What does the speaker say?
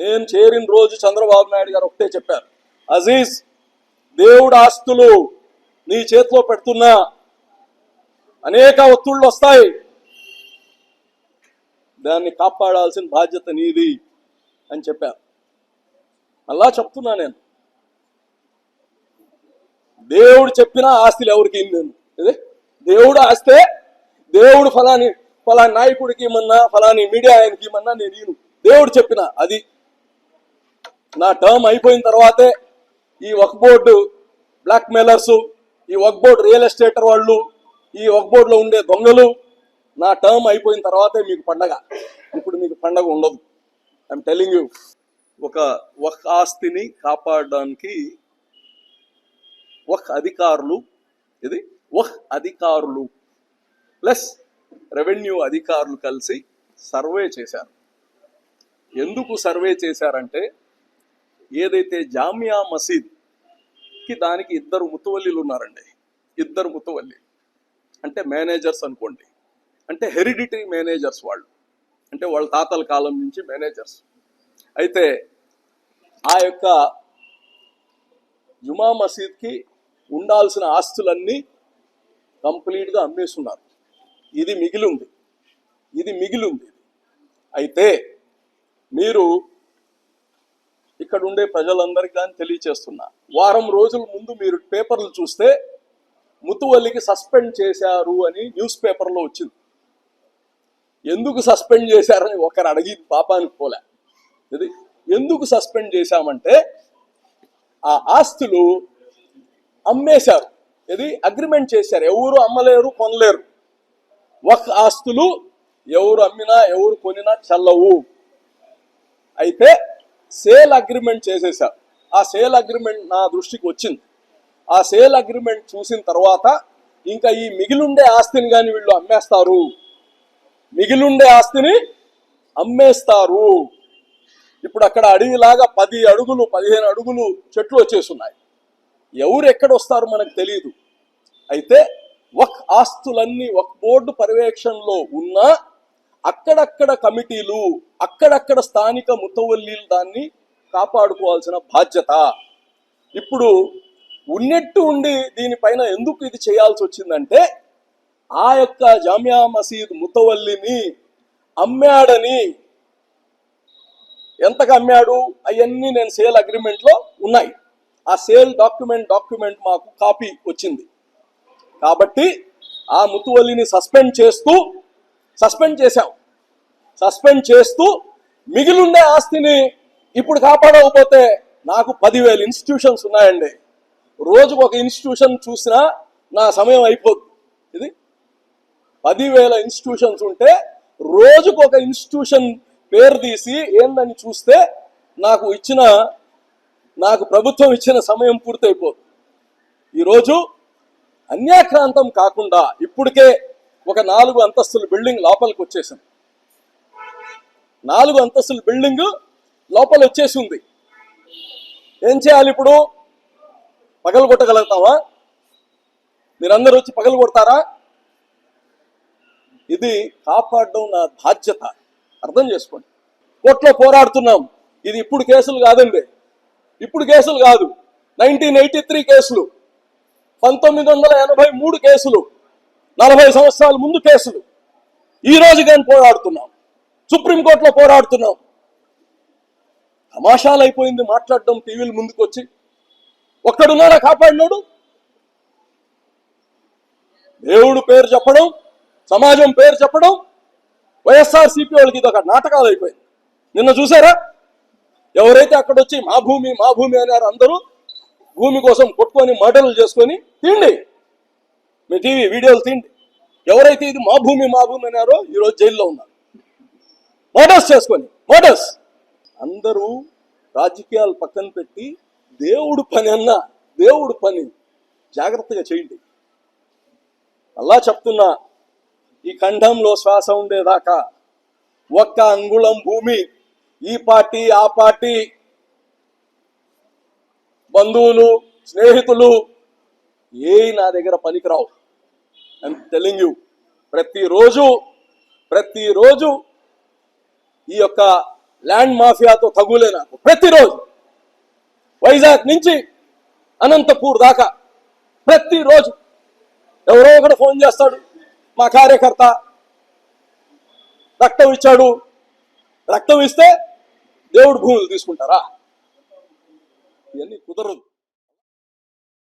నేను చేరిన రోజు చంద్రబాబు నాయుడు గారు ఒకటే చెప్పారు. అజీజ్ దేవుడు ఆస్తులు నీ చేతిలో పెడుతున్నా. అనేక ఒత్తిళ్ళు వస్తాయి. దాన్ని కాపాడాల్సిన బాధ్యత నీది అని చెప్పారు. అలా చెప్తున్నా నేను. దేవుడు చెప్పిన ఆస్తులు ఎవరికి నేను? అదే దేవుడు ఆస్తే దేవుడు ఫలాని ఫలాని నాయకుడికి ఇమ్మన్నా ఫలాని మీడియా ఆయనకి ఇమ్మన్నా నేను దేవుడు చెప్పిన అది. నా టర్మ్ అయిపోయిన తర్వాతే ఈ వక్ బోర్డు బ్లాక్ మెయిలర్స్ ఈ వక్ బోర్డు రియల్ ఎస్టేటర్ వాళ్ళు ఈ వక్ బోర్డులో ఉండే దొంగలు నా టర్మ్ అయిపోయిన తర్వాతే మీకు పండగ. ఇప్పుడు మీకు పండగ ఉండదు. ఐఎమ్ టెలింగ్ యూ ఒక ఒక ఆస్తిని కాపాడడానికి ఒక అధికారులు ఇది ఒక అధికారులు ప్లస్ రెవెన్యూ అధికారులు కలిసి సర్వే చేశారు. ఎందుకు సర్వే చేశారంటే ఏదైతే జామియా మసీద్కి దానికి ఇద్దరు ముతువల్లిలు ఉన్నారండి. ఇద్దరు ముతువల్లి. అంటే మేనేజర్స్ అనుకోండి. అంటే హెరిడిటరీ మేనేజర్స్ వాళ్ళు. అంటే వాళ్ళ తాతల కాలం నుంచి మేనేజర్స్. అయితే ఆ యొక్క జుమా మసీద్కి ఉండాల్సిన ఆస్తులన్నీ కంప్లీట్గా అమ్మేస్తున్నారు. ఇది మిగిలి ఉంది. ఇది మిగిలి ఉంది. అయితే మీరు ఇక్కడ ఉండే ప్రజలందరికీ కానీ తెలియచేస్తున్నా. వారం రోజుల ముందు మీరు పేపర్లు చూస్తే ముతువల్లికి సస్పెండ్ చేశారు అని న్యూస్ పేపర్లో వచ్చింది. ఎందుకు సస్పెండ్ చేశారని ఒకరు అడిగి పాపానికి పోలే. ఇది ఎందుకు సస్పెండ్ చేశామంటే ఆ ఆస్తులు అమ్మేశారు. ఇది అగ్రిమెంట్ చేశారు. ఎవరు అమ్మలేరు కొనలేరు. ఒక ఆస్తులు ఎవరు అమ్మినా ఎవరు కొనినా చల్లవు. అయితే సేల్ అగ్రిమెంట్ చేసేసారు ఆ సేల్ అగ్రిమెంట్ నా దృష్టికి వచ్చింది. ఆ సేల్ అగ్రిమెంట్ చూసిన తర్వాత ఇంకా ఈ మిగిలుండే ఆస్తిని కానీ వీళ్ళు అమ్మేస్తారు. మిగిలిండే ఆస్తిని అమ్మేస్తారు. ఇప్పుడు అక్కడ అడవిలాగా పది అడుగులు పదిహేను అడుగులు చెట్లు వచ్చేస్తున్నాయి ఎవరు ఎక్కడ వస్తారు మనకు తెలియదు అయితే ఒక ఆస్తులన్నీ ఒక బోర్డు పర్యవేక్షణలో ఉన్నా అక్కడక్కడ కమిటీలు అక్కడక్కడ స్థానిక ముతవల్లీలు దాన్ని కాపాడుకోవాల్సిన బాధ్యత. ఇప్పుడు ఉన్నట్టు ఉండి దీనిపైన ఎందుకు ఇది చేయాల్సి వచ్చిందంటే ఆ యొక్క జామియా మసీద్ ముతవల్లిని అమ్మాడని ఎంతకు అమ్మాడు అవన్నీ నేను సేల్ అగ్రిమెంట్లో ఉన్నాయి. ఆ సేల్ డాక్యుమెంట్ డాక్యుమెంట్ మాకు కాపీ వచ్చింది. కాబట్టి ఆ ముతువల్లిని సస్పెండ్ చేస్తూ సస్పెండ్ చేశాం సస్పెండ్ చేస్తూ మిగిలిండే ఆస్తిని ఇప్పుడు కాపాడకపోతే నాకు పదివేల ఇన్స్టిట్యూషన్స్ ఉన్నాయండి. రోజుకు ఒక ఇన్స్టిట్యూషన్ చూసినా నా సమయం అయిపోద్ది ఇది పదివేల ఇన్స్టిట్యూషన్స్ ఉంటే రోజుకు ఒక ఇన్స్టిట్యూషన్ పేరు తీసి ఏందని చూస్తే నాకు ఇచ్చిన నాకు ప్రభుత్వం ఇచ్చిన సమయం పూర్తయిపోదు. ఈరోజు అన్యాక్రాంతం కాకుండా ఇప్పటికే ఒక నాలుగు అంతస్తుల బిల్డింగ్ లోపలికి వచ్చేసింది. నాలుగు అంతస్తుల బిల్డింగ్ లోపల వచ్చేసి ఉంది. ఏం చేయాలి ఇప్పుడు? పగలు కొట్టగలుగుతామా మీరందరూ వచ్చి పగలు కొడతారా? ఇది కాపాడడం నా బాధ్యత. అర్థం చేసుకోండి. కోర్టులో పోరాడుతున్నాం. ఇది ఇప్పుడు కేసులు కాదండి. ఇప్పుడు కేసులు కాదు. నైన్టీన్ ఎయిటీ త్రీ కేసులు. పంతొమ్మిది వందల ఎనభై మూడు కేసులు. నలభై సంవత్సరాల ముందు కేసులు. ఈ రోజు కానీ పోరాడుతున్నాం. సుప్రీంకోర్టులో పోరాడుతున్నాం. తమాషాలు అయిపోయింది మాట్లాడడం టీవీల ముందుకు వచ్చి ఒక్కడున్నాడా కాపాడినోడు? దేవుడు పేరు చెప్పడం సమాజం పేరు చెప్పడం వైఎస్ఆర్సీపీ వాళ్ళకి ఇది ఒక నాటకాలు అయిపోయింది. నిన్న చూసారా? ఎవరైతే అక్కడ వచ్చి మా భూమి మా భూమి అన్నారు అందరూ భూమి కోసం కొట్టుకొని మర్డర్లు చేసుకొని తిండి. మీ టీవీ వీడియోలు తిండి. ఎవరైతే ఇది మా భూమి మా భూమి అన్నారో ఈరోజు జైల్లో ఉన్నారు. మోటర్స్ చేసుకొని మోటర్స్ అందరూ రాజకీయాలు పక్కన పెట్టి దేవుడు పని అన్న దేవుడు పని జాగ్రత్తగా చేయండి. అలా చెప్తున్నా ఈ ఖండంలో శ్వాస ఉండేదాకా ఒక్క అంగుళం భూమి ఈ పార్టీ ఆ పార్టీ బంధువులు స్నేహితులు ఏ నా దగ్గర పనికిరావు. ఐమ్ టెలింగ్ యూ ప్రతిరోజు ప్రతిరోజు ఈ యొక్క ల్యాండ్ మాఫియాతో తగులే నాకు. ప్రతిరోజు. వైజాగ్ నుంచి అనంతపూర్ దాకా. ప్రతిరోజు. ఎవరో ఒకడు ఫోన్ చేస్తాడు. మా కార్యకర్త రక్తం ఇచ్చాడు. రక్తం ఇస్తే దేవుడు భూములు తీసుకుంటారా? ఇవన్నీ కుదరదు.